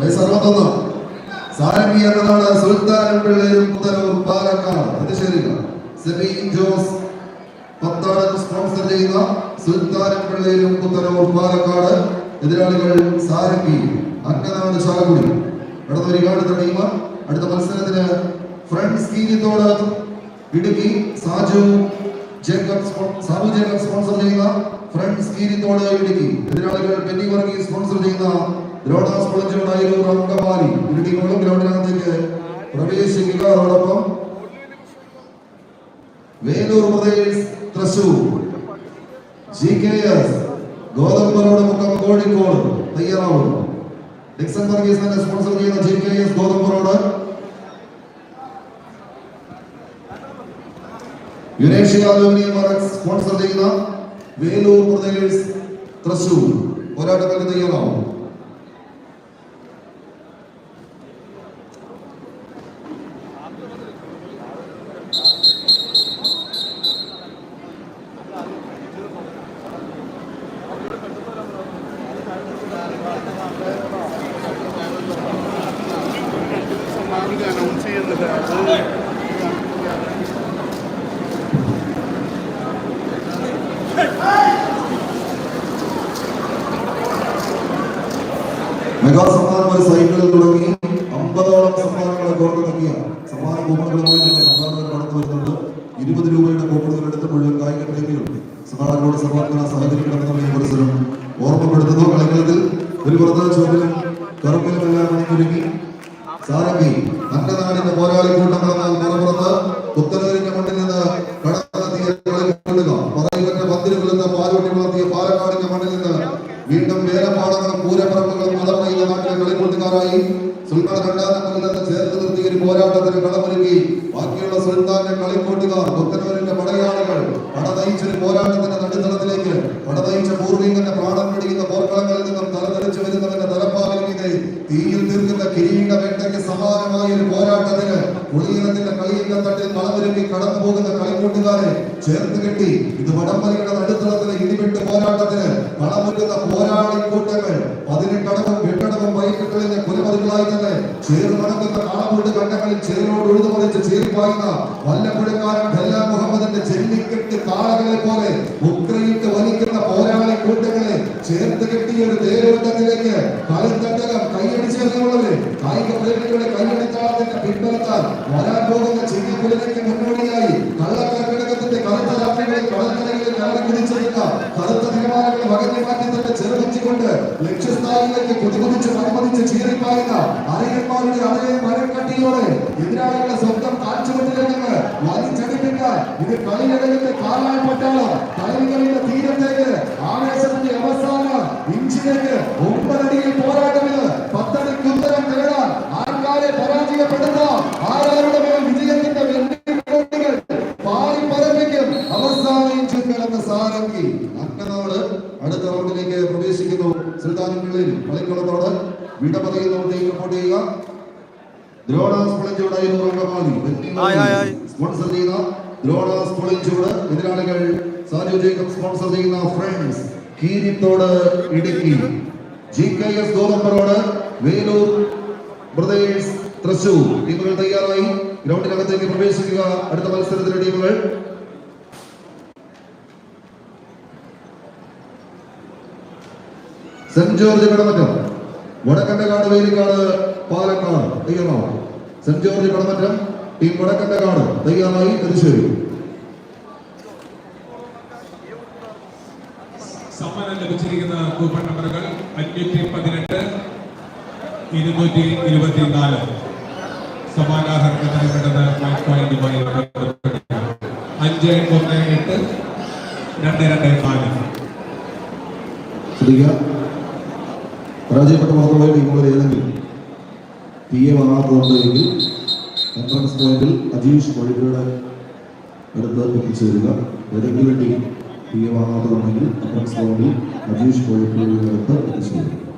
വയസ്സ് അറുപത്തൊന്ന്. സാരംഗി എന്നതാണ് സുൽത്താനും പിള്ളേരും പുത്തനൂർ പാലക്കാട്. ശരിക സെബീൻ ജോസ് പത്താടൻ സ്പോൺസർ ചെയ്യുന്ന സുൽത്താനും പിള്ളേരും പുത്തനൂർ പാലക്കാട്. എതിരാളികൾ സാരംഗി. അന്നനാട് ചാലക്കുടി. അടുത്ത ഒരു അടുത്ത ടീം അടുത്ത മത്സരത്തിന് ഫ്രണ്ട്സ് കീരിത്തോട് ഇടുക്കി സാജു ജേക്കബ് സാബു ജേക്കബ് സ്പോൺസർ ചെയ്യുന്ന ഫ്രണ്ട്സ് കീരിത്തോട് ഇടുക്കി. എതിരാളികൾ ബെന്നി വർഗീസ് സ്പോൺസർ ചെയ്യുന്ന ദ്രോണാസ് പൊളിച്ചോട് അയലൂർ അങ്കമാലി ഇരുടികളും ഗ്രൗണ്ടിനകത്തേക്ക് പ്രവേശിക്കുക അതോടൊപ്പം Velur brothers Thrissur. G K S ഗോതമ്പനോട് മുഖം കോഴിക്കോട് തയ്യാറാവുന്നു. ഡിക്സൺ വർഗീസ് തന്നെ സ്പോൺസർ ചെയ്യുന്ന ജി കെ എസ് ഗോതമ്പനോട് സ്പോൺസർ ചെയ്യുന്ന വേലൂർ പ്രദേശ് തൃശൂർ. പോരാട്ടത്തിന് തയ്യാറാവും അനൗൺസ് ചെയ്യുന്നില്ല അത് മെഗാ സമ്മാനം തുടങ്ങി അമ്പതോളം സമ്മാനങ്ങളെ കോർത്ത് നൽകിയ സമ്മാന കൂപ്പണുകളുമായി ഞങ്ങൾ സംഘാടകർ കടന്നു വരുന്നുണ്ട്. ഇരുപത് രൂപയുടെ കൂപ്പണുകൾ എടുത്ത് മുഴുവൻ കായിക പ്രേമികൾ സംഘാടകരോട് സർവാത്മന സഹകരിക്കണമെന്നുള്ള ഈ മത്സരം ഓർമ്മപ്പെടുത്തുന്നു. കളിക്കളത്തിൽ ഒരു പുറത്ത് ചോദ്യം കറുപ്പിലും എല്ലാം അണിഞ്ഞൊരുങ്ങി. സാരംഗി അന്നനാടിന്റെ പോരാളി കൂട്ടങ്ങളെന്നാൽ മറപ്പുറത്ത് പുത്തനൂരിന്റെ മണ്ണിൽ നിന്ന് കടന്നെത്തിയ കളിക്കൊള്ളുക പറയുന്ന പന്തിരുകളിൽ നിന്ന് പാലോട്ടി വളർത്തിയ പാലക്കാടിന്റെ മണ്ണിൽ നിന്ന് വീണ്ടും വേലപ്പാടങ്ങളും പൂരപ്പറമ്പുകളും മലമറയിലെ നാട്ടിലെ കളിക്കൂട്ടുകാരായി സുൽത്താൻ രണ്ടാം നമ്പറിൽ നിന്ന് ചേർത്ത് നിർത്തിയ ഒരു പോരാട്ടത്തിന് കളമൊരുക്കി ബാക്കിയുള്ള സുൽത്താന്റെ കളിക്കോട്ടുകാർ പുത്തനൂരിന്റെ പടയാളികൾ പട പോരാട്ടത്തിന്റെ നടുത്തളത്തിലേക്ക് പട നയിച്ച പൂർവികന്റെ പ്രാണൻ പിടിക്കുന്ന പോർക്കളങ്ങളിൽ നിന്നും തലതെറിച്ച് വരുന്നവന്റെ തലപ്പാവിൽ തീയിൽ തീർക്കുന്ന കിരീട വേട്ടയ്ക്ക് സമാനമായ ഒരു പോരാട്ടത്തിന് ഉളിയനത്തിന്റെ കളിയിന്റെ തട്ടിൽ കളമൊരുക്കി കടന്നു പോകുന്ന കളിക്കൂട്ടുകാരെ ചേർത്ത് കെട്ടി. ഇത് വടംവലിയുടെ നടുത്തളത്തിലെ ഇടിവിട്ട് പോരാട്ടത്തിന് കളമൊരുക്കുന്ന പോരാളി കൂട്ടങ്ങൾ പതിനെട്ടടവും എട്ടടവും വൈകിട്ടുകളിലെ കുലമതികളായി തന്നെ ചേർന്ന് നടക്കുന്ന കാളമൂട്ട് കണ്ടങ്ങളിൽ ചേരോട് ഉഴുതുമറിച്ച് ചേരിപ്പായുന്ന വല്ലപ്പുഴക്കാരൻ ഖല്ലാ മുഹമ്മദിന്റെ ചെല്ലിക്കെട്ട് കാളകളെ പോലെ ഉക്രയിട്ട് വലിക്കുന്ന പോരാളി കൂട്ടങ്ങളെ ചേർത്ത് കെട്ടിയ ഒരു തേരോട്ടത്തിലേക്ക് കളിത്തട്ടകം പിൻബലത്താൽ വരാൻ പോകുന്ന മുന്നോടിയായി കള്ളക്കർക്കിടകത്തിന്റെ കറുത്ത രാത്രികളിൽ കടൽക്കരകളിൽ കയറി കറുത്ത തീരുമാനങ്ങൾ വകഞ്ഞു മാറ്റി തന്നെ ലക്ഷ്യസ്ഥായിലേക്ക് കുതികുതിച്ച് മനുമതിച്ച് ചീറിപ്പായുന്ന അറിയന്മാരുടെ അതേ മരക്കട്ടിയോടെ എതിരാളികളുടെ സ്വന്തം കാഴ്ചവെട്ടിലേക്ക് വലിച്ചടിപ്പിക്കാൻ ഇത് കളിയിടലിന്റെ കാലാൾ പട്ടാളം. തീരത്തേക്ക് ആവേശത്തിന്റെ അവസാന ഇഞ്ചിലേക്ക് ഒമ്പതടിയിൽ പോരാട്ടമിത് ആരാരുടെ മേൽ വിജയത്തിന്റെ വെല്ലുവിളികൾ പാടി പരപ്പിക്കും. അവസാന എന്ന സാരംഗി. അക്കനോട് അടുത്ത റൗണ്ടിലേക്ക് പ്രവേശിക്കുന്നു. പിള്ളേരും കളിക്കളത്തോട് വിട പറയുന്നു ടീം റിപ്പോർട്ട് ചെയ്യുക. Dronas Pulanchode Ayyur hi, hi, hi. Sponsor ചെയ്യുന്ന ദ്രോണാസ് പുളഞ്ചൂട്. എതിരാളികൾ സാജു ജേക്കബ് സ്പോൺസർ ചെയ്യുന്ന friends Keerithodu Idukki. G K S Gothambarode Velur brothers Thrissur ടീമുകൾ തയ്യാറായി. ഗ്രൗണ്ടിനകത്തേക്ക് പ്രവേശിക്കുക. അടുത്ത മത്സരത്തിലെ ടീമുകൾ. Saint George Kadamattam. വടക്കണ്ടകാട് Velikkad Palakkad തയ്യാറാണ്. Saint George Kadamattam team Vadakkandakad തയ്യാറായി. തൃശ്ശൂർ സമ്മാനം ലഭിച്ചിരിക്കുന്ന കൂപ്പൺ നമ്പറുകൾ അഞ്ഞൂറ്റി പതിനെട്ട് ഇരുന്നൂറ്റി ഇരുപത്തിനാല്. സമാനാഹരണം നൽകേണ്ടത് മൈക്ക് പോയിന്റുമായി. അഞ്ച് ഒന്ന് എട്ട് രണ്ട് രണ്ട് നാല്. ശ്രദ്ധിക്കുക പരാജയപ്പെട്ട മാത്രമായി ടീമുകൾ ഏതെങ്കിലും പി എ വാങ്ങാത്തതുണ്ടെങ്കിൽ എൻട്രൻസ് പോയിന്റിൽ അജീഷ് കോഴിക്കോട് അടുത്ത് എത്തിച്ചേരുക ഏതെങ്കിലും ടീം പി എ വാങ്ങാത്തതുണ്ടെങ്കിൽ എൻട്രൻസ് പോയിന്റിൽ അജീഷ് കോഴിക്കോട് അടുത്ത് എത്തിച്ചേരുക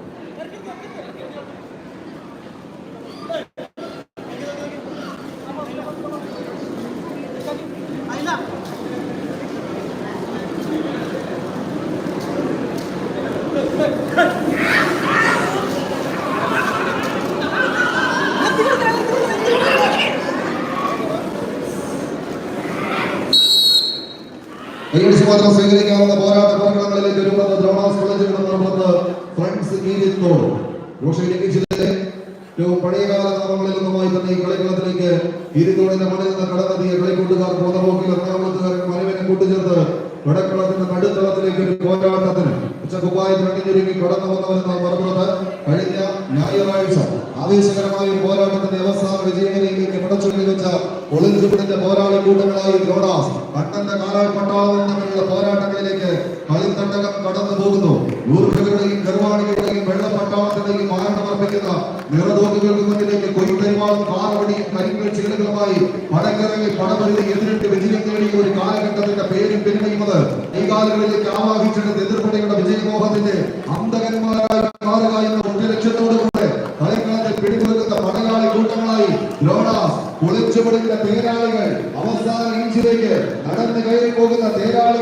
ലക്ഷ്യമാത്രം സ്വീകരിക്കാവുന്ന പോരാട്ട പ്രകടനങ്ങളിലേക്ക് ഒരുങ്ങുന്ന ദ്രോണാസ് കോളേജുകളുടെ നടന്നത് ഫ്രണ്ട്സ് കീരിത്തോട് റോഷയിലേക്ക് ജില്ലയിലെ ഏറ്റവും പഴയകാല നാമങ്ങളിൽ നിന്നുമായി തന്നെ ഈ കളിക്കളത്തിലേക്ക് ഇരുന്നോടിന്റെ മണ്ണിൽ നിന്ന് കടന്നെത്തിയ കളിക്കൂട്ടുകാർ പോന്നപോക്കിൽ എറണാകുളത്തുകാരൻ മനുവിനെ കൂട്ടുചേർത്ത് വടക്കളത്തിന്റെ നടുത്തളത്തിലേക്ക് ഒരു പോരാട്ടത്തിന് ഉച്ചക്കുപ്പായത്തിൽ അണിഞ്ഞൊരുങ്ങി കടന്നു വന്നവരെന്ന മറുപുറത്ത് കഴിഞ്ഞ ഞായറാഴ്ച ആവേശകരമായ പോരാട്ടത്തിന്റെ അവസാന വിജയങ്ങളിലേക്ക് പടച്ചുള്ളി വെച്ച ഒളിഞ്ചുപിടിന്റെ പോരാളി കൂട്ടങ്ങളായി ഗ്രോഡാസ് കണ്ണന്റെ കാലാൾ പട്ടാളം തമ്മിലുള്ള പോരാട്ടങ്ങളിലേക്ക് കളിത്തണ്ടകം കടന്നു പോകുന്നു. യൂർഖകളുടെയും ഗർവാണികളുടെയും വെള്ളപ്പട്ടാളത്തിന്റെയും മാരണമർപ്പിക്കുന്ന നിറതോക്കുകൾക്ക് മുന്നിലേക്ക് കൊയ്ത്തരിവാളും കാറവടിയും കരിങ്കൽ ചീളുകളുമായി പടക്കിറങ്ങി പടപൊരുതി എതിരിട്ട് വിജയം നേടിയ ഒരു കാലഘട്ടത്തിന്റെ പേരും പിന്മയുന്നത് കൈകാലുകളിലേക്ക് ആവാഹിച്ചെടുത്ത് എതിർപ്പടയുടെ വിജയമോഹത്തിന്റെ അന്തകന്മാരായി മാറുക എന്ന ഒറ്റ ലക്ഷ്യത്തോടുകൂടെ കളിക്കളത്തിൽ പിടികൊടുക്കുന്ന പടയാളി കൂട്ടങ്ങളായി ലോഡാസ് ഒളിച്ചുപിടിക്കുന്ന തേരാളികൾ അവസാന ഇഞ്ചിലേക്ക് നടന്നു കയറി പോകുന്ന തേരാളി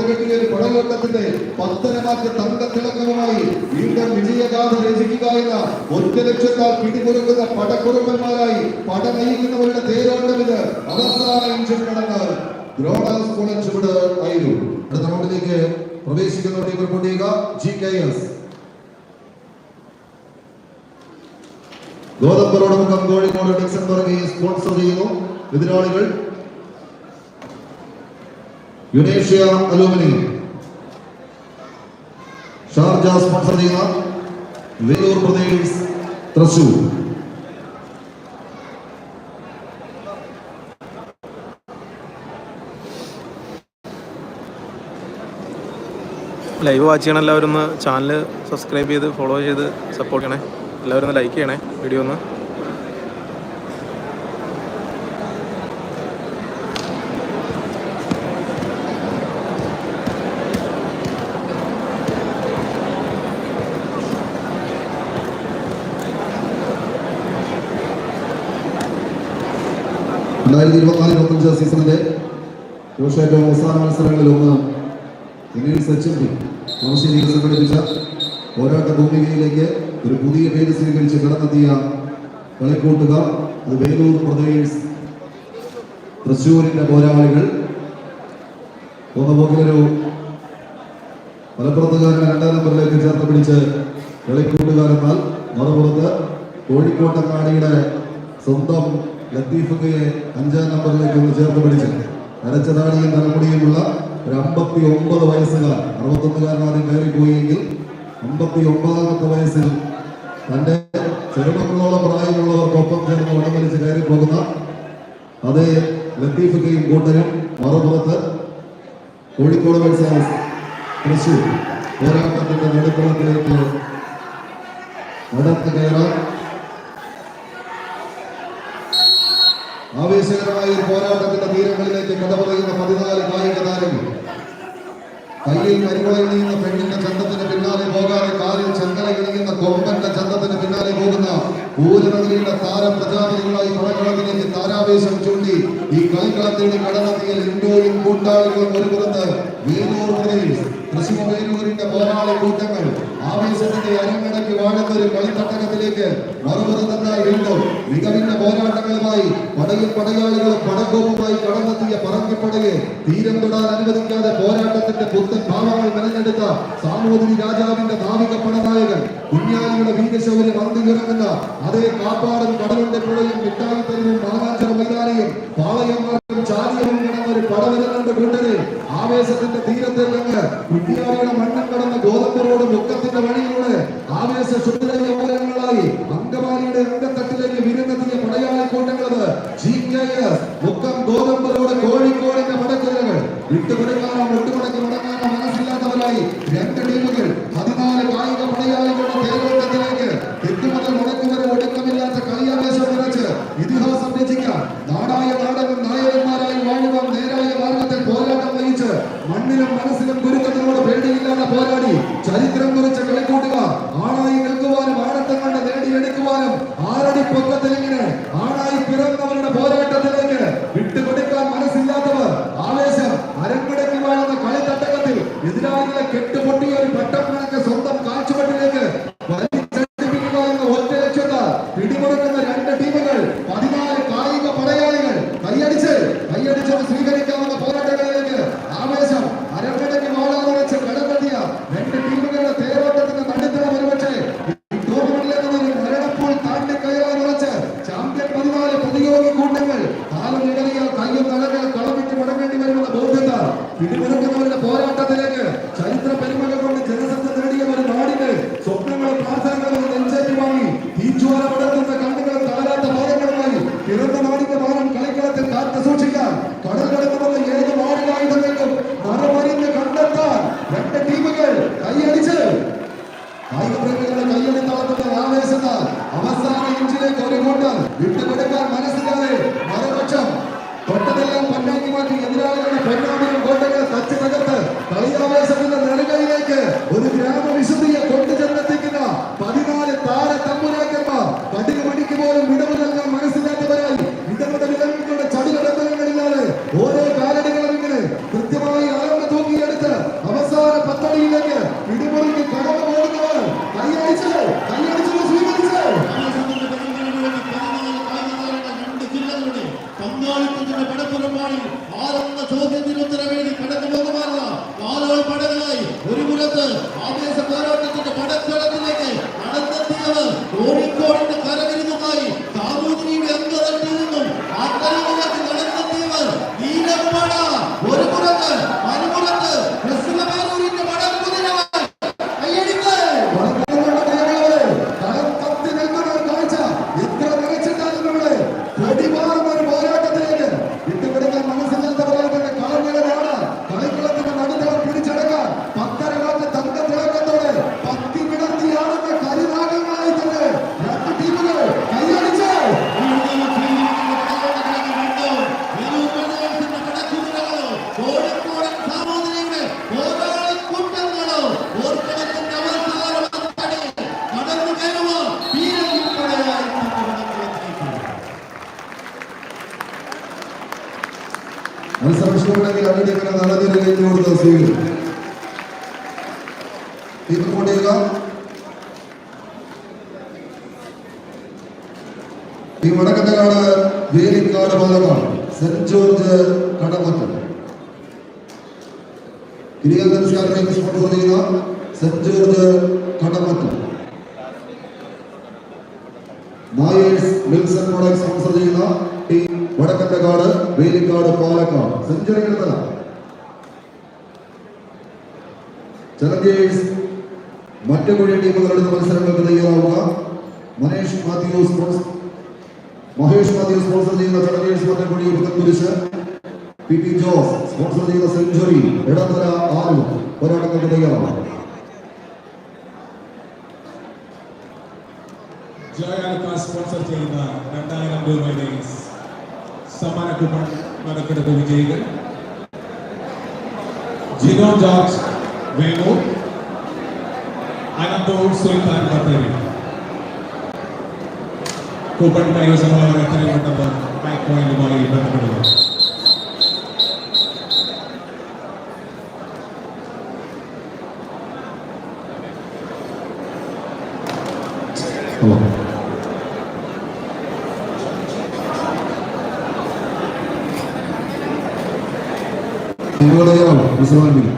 കെട്ടിയ ഒരു പടയോട്ടത്തിന്റെ പത്തനമാറ്റ് തങ്കത്തിളക്കവുമായി വീണ്ടും വിജയഗാഥ രചിക്കുക എന്ന ഒറ്റ ലക്ഷ്യത്താൽ പിടികൊടുക്കുന്ന പടക്കുറുമ്പന്മാരായി പട നയിക്കുന്നവരുടെ തേരോട്ടം ഇത് അവസാന ഇഞ്ചിൽ കടന്ന് ദ്രോണാസ് ചുവട് ആയിരുന്നു. അടുത്ത റൗണ്ടിലേക്ക് പ്രവേശിക്കുന്നവരുടെ റിപ്പോർട്ട് ചെയ്യുക ജി കെ എസ് ഗോതമ്പറോടമുഖം കോഴിക്കോട് ഡിക്സൺബർഗ് സ്പോൺസർ ചെയ്യുന്നു. എതിരാളികൾ യുനേഷ്യ അലൂമിനിയം. ഷാർജ സ്പോൺസർ ചെയ്യുന്ന വേലൂർ പ്രദേശ് തൃശൂർ. ലൈവ് വാച്ച് ചെയ്യണം എല്ലാവരും ഒന്ന് ചാനൽ സബ്സ്ക്രൈബ് ചെയ്ത് ഫോളോ ചെയ്ത് സപ്പോർട്ട് ചെയ്യണേ. എല്ലാവരും ഒന്ന് ലൈക്ക് ചെയ്യണേ വീഡിയോ ഒന്ന്. രണ്ടായിരത്തി ഇരുപത്തിനാല് ഇരുപത്തഞ്ച് സീസണിന്റെ ഏറ്റവും അവസാന മത്സരങ്ങളിൽ ഒന്ന് ഇന്ത്യൻ സച്ചിൻ കളമശ്ശേരിയിൽ സംഘടിപ്പിച്ച പോരാട്ട ഭൂമികയിലേക്ക് ഒരു പുതിയ പേര് സ്വീകരിച്ച് കടന്നെത്തിയ കളിക്കൂട്ടുകാർ അത് വേലൂർ പ്രദേശ് തൃശ്ശൂരിന്റെ പോരാളികൾ. പോന്നപോക്കിലൊരു മലപ്പുറത്തുകാരനെ രണ്ടാം നമ്പറിലേക്ക് ചേർത്ത് പിടിച്ച് കളിക്കൂട്ടുകാരെന്നാൽ മറുപുറത്ത് കോഴിക്കോട്ടക്കാടിയുടെ സ്വന്തം ലത്തീഫുകയെ അഞ്ചാം നമ്പറിലേക്ക് ഒന്ന് ചേർത്ത് പിടിച്ച് അരച്ചതാണിയും തലമുടിയുമുള്ള ഒരു അമ്പത്തി ഒമ്പത് വയസ്സുകാർ അറുപത്തൊന്നുകാരൻ ആദ്യം കയറിപ്പോയെങ്കിൽ അമ്പത്തി ഒമ്പതാമത്തെ വയസ്സിൽ തന്റെ ചെറുപ്പങ്ങളോളം പ്രായമുള്ളവർക്കൊപ്പം ചേർന്ന് വടംവലിച്ച് കയറി പോകുന്ന അതേ ലത്തീഫക്കയും കൂട്ടരും മറുപുറത്ത് കോഴിക്കോട് മത്സരം തൃശൂർ പോരാട്ടത്തിന്റെ നടുക്കളത്തിലേക്ക് നടന്നു കയറാൻ ആവേശകരമായ ഒരു പോരാട്ടത്തിന്റെ തീരങ്ങളിലേക്ക് കഥ പറയുന്ന പതിനാല് കായിക താരങ്ങൾ കയ്യിൽ കരിമുളയിണിയുന്ന പെണ്ണിന്റെ ചന്തത്തിന് പിന്നാലെ പോകാതെ കാലിൽ ചന്തല കിണിയുന്ന കൊമ്പന്റെ ചന്തത്തിന് പിന്നാലെ പോകുന്ന ഊരുനഗരിയുടെ താര പ്രജാപതികളായി പടക്കളത്തിലേക്ക് താരാവേശം ചൂണ്ടി ഈ കളിക്കളത്തിൽ കടന്നെത്തിയ ലിൻഡോയും കൂട്ടാളികളും ഒരു പുറത്ത് വേലൂർ പ്രദേശ് തൃശൂർ പോരാളി കൂട്ടങ്ങൾ ആവേശത്തിന്റെ അരങ്ങടക്കി വാഴുന്ന ഒരു കളിത്തട്ടകത്തിലേക്ക് മറുപുറത്തെത്തായി വീണ്ടും മികവിന്റെ പോരാട്ടങ്ങളുമായി പടയിൽ പടയാളികളും പടക്കോപ്പുമായി കടന്നെത്തിയ പറങ്കിപ്പടയെ തീരം തൊടാൻ അനുവദിക്കാതെ പോരാട്ടത്തിന്റെ പുത്തൻ ഭാവങ്ങൾ മെനഞ്ഞെടുത്ത സാമൂതിരി രാജാവിന്റെ നാവിക പടനായകൻ കുഞ്ഞാലിയുടെ വീരശൗര്യം അന്തിയിറങ്ങുന്ന അതേ കാപ്പാടും കടലിന്റെ പുഴയും മിഠായിത്തരവും മാനാഞ്ചിറ മൈതാനിയും പാളയമാർക്കും ചാലിയവും കിടന്ന ഒരു പടവരുന്നുണ്ട് കൂട്ടരെ ആവേശത്തിന്റെ തീരത്തിൽ നിന്ന് കുട്ടിയാളിയുടെ മണ്ണും കടന്ന ഗോതമ്പ് റോഡ് മുക്കത്തിന്റെ വഴിയിലൂടെ ആവേശ കഴിഞ്ഞു കൊടുത്ത സ്വീകരിക്കും ടീം ഈ വടക്കത്തക്കാട് വേലിക്കാട് പാലക്കാട് സെന്റ് ജോർജ് കടമത്ത് കിരിയൻസ്കാരുടെ സ്പോൺസർ ചെയ്യുന്ന സെന്റ് ജോർജ് കടമത്ത് നായേഴ്സ് മിൽസൺ പ്രൊഡക്ട്സ് സ്പോൺസർ ചെയ്യുന്ന ടീം വടക്കത്തക്കാട് വേലിക്കാട് പാലക്കാട്. സെഞ്ചുറി എടുത്തല ചലഞ്ചേഴ്സ് മറ്റു കുഴി ടീമുകളുടെ മത്സരങ്ങൾക്ക് തയ്യാറാവുക മനേഷ് മാത്യൂസ് മഹേഷ് മാത്യു സ്പോൺസർ ചെയ്യുന്ന challengers Mattakkudi Puthenkurish P T Jose sponsor ചെയ്യുന്ന സെഞ്ചുറി ഇടത്തര ആറ് പോരാട്ടങ്ങൾക്ക് തയ്യാറാവുക സ്പോൺസർ ചെയ്യുന്ന രണ്ടായിരം രൂപയുടെ സമ്മാന കൂപ്പൺ നറുക്കെടുപ്പ് വിജയികൾ. ജിനോ ജോർജ് మేము ఆయనతో ಸುಲ್ತಾನ್ ಬರ್ತೀವಿ ಕೂಪನ್ ಮೈಯೋ ಸಮಲವರ ಹತ್ತಿರ ಇರುವಂತಹ ಬ್ಯಾಕ್ ಪಾಯಿಂಟ್ ಬಾಲಿಗೆ ಬಂದುಬಿಡುವ Hello. Hello.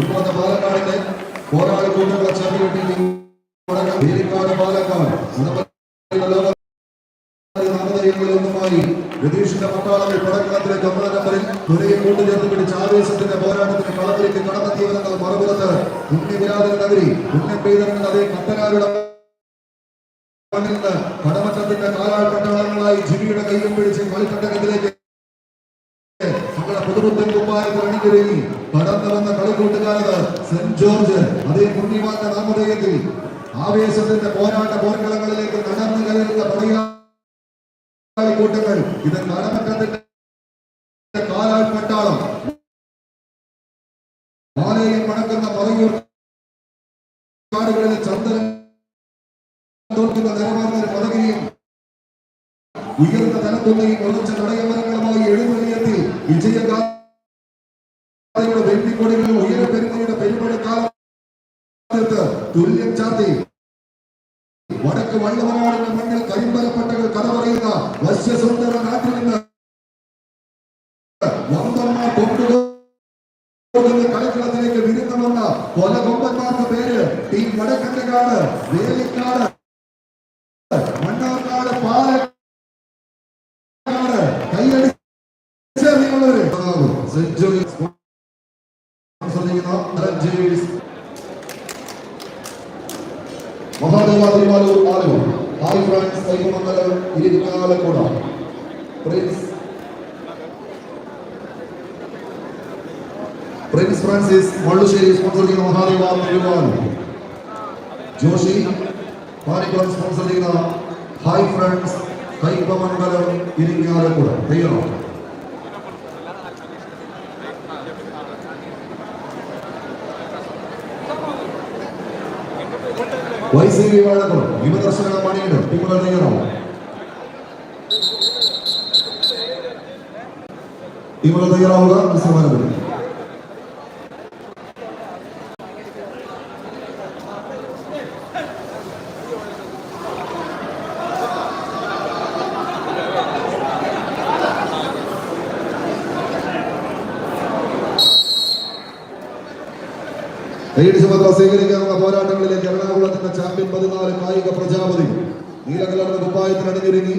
ഇപ്പോഴത്തെ പാലക്കാടിന്റെ പോരാളി കൂട്ടുള്ള ചേർത്ത് വേലിക്കാട് പാലക്കാട് നാമധേയങ്ങളിലൊന്നുമായി രതീഷിന്റെ പട്ടാളങ്ങൾ പടക്കളത്തിലെ ഒമ്പതാം നമ്പറിൽ തുരയെ കൂട്ടുചേർത്ത് പിടിച്ച ആവേശത്തിന്റെ പോരാട്ടത്തിന് കളത്തിലേക്ക് കടന്നെത്തിയവരെന്ന മറുപുറത്ത് ഉണ്ണിവിരാതന നഗരി ഉണ്ണൻ പെയ്തറിന് അതേ കത്തനാരുടെ കടമറ്റത്തിന്റെ കാലാൾ ജിമിയുടെ കയ്യും പിടിച്ച് കളിക്കട്ടകത്തിലേക്ക്. നമ്മുടെ പുതുമുത്തൻ കുപ്പായത്തിൽ അണിഞ്ഞൊരുങ്ങി. കടന്നു വന്ന കളിക്കൂട്ടുകാരത് സെന്റ് ജോർജ് അതേ പുണ്യമാന്റെ നാമധേയത്തിൽ ആവേശത്തിന്റെ പോരാട്ട പോർക്കളങ്ങളിലേക്ക് നടന്നു കയറുന്ന പടയാളി കൂട്ടങ്ങൾ ഇത് കടമറ്റത്തിന്റെ കാലാൾ പട്ടാളം മാലയിൽ മണക്കുന്ന പറയൂർ കാടുകളിൽ ചന്ദനം തോൽക്കുന്ന നിലവാർന്ന പദവിയും ഉയർന്ന തലത്തുന്നയും ഉറച്ച നടയമരങ്ങളുമായി എഴുന്നള്ളിയത്തിൽ വിജയഗാഥയുടെ ചാർത്തി വടക്ക് വള്ളവനാടിന്റെ മണ്ണിൽ കരിമ്പലപ്പെട്ടകൾ കഥ പറയുന്ന വശ്യസുന്ദര നാട്ടിൽ നിന്ന് വമ്പന്മാർ കൊണ്ടുപോകുന്ന കളിക്കളത്തിലേക്ക് വിരുന്ന് വന്ന കൊല കൊമ്പന്മാർക്ക് പേര് ടീം വടക്കണ്ടകാട് വേലിക്കാട് മണ്ണാർക്കാട് പാലക്കാട് കൈയടിച്ച് നിങ്ങളൊരു സെഞ്ചുറി ചെയ്യുന്ന Mahadeva Thiruvaloor Aluva hi friends Kaimangalam Irinjalakuda Prince Prince Francis Vallussery sponsor ചെയ്യുന്ന മഹാദേവ തിരുവാലൂർ ജോഷി പാനിക്കുളം സ്പോൺസർ ചെയ്യുന്ന ഹായ് ഫ്രണ്ട്സ് കൈപ്പമംഗലം ഇരിങ്ങാലക്കുട തയ്യാറാണ് വൈസീവി വാഴക്കുളം യുവദർശന മണിയുടെ ടീമുകൾ തയ്യാറാവും ടീമുകൾ തയ്യാറാവുക. മത്സരമാരംഭിക്കും ലൈഡ് സുഭദ്ര സ്വീകരിക്കാനുള്ള പോരാട്ടങ്ങളിലേക്ക് എറണാകുളത്തിന്റെ ചാമ്പ്യൻ പതിനാല് കായിക പ്രജാപതി നീലകലർന്ന കുപ്പായത്തിൽ അണിഞ്ഞൊരുങ്ങി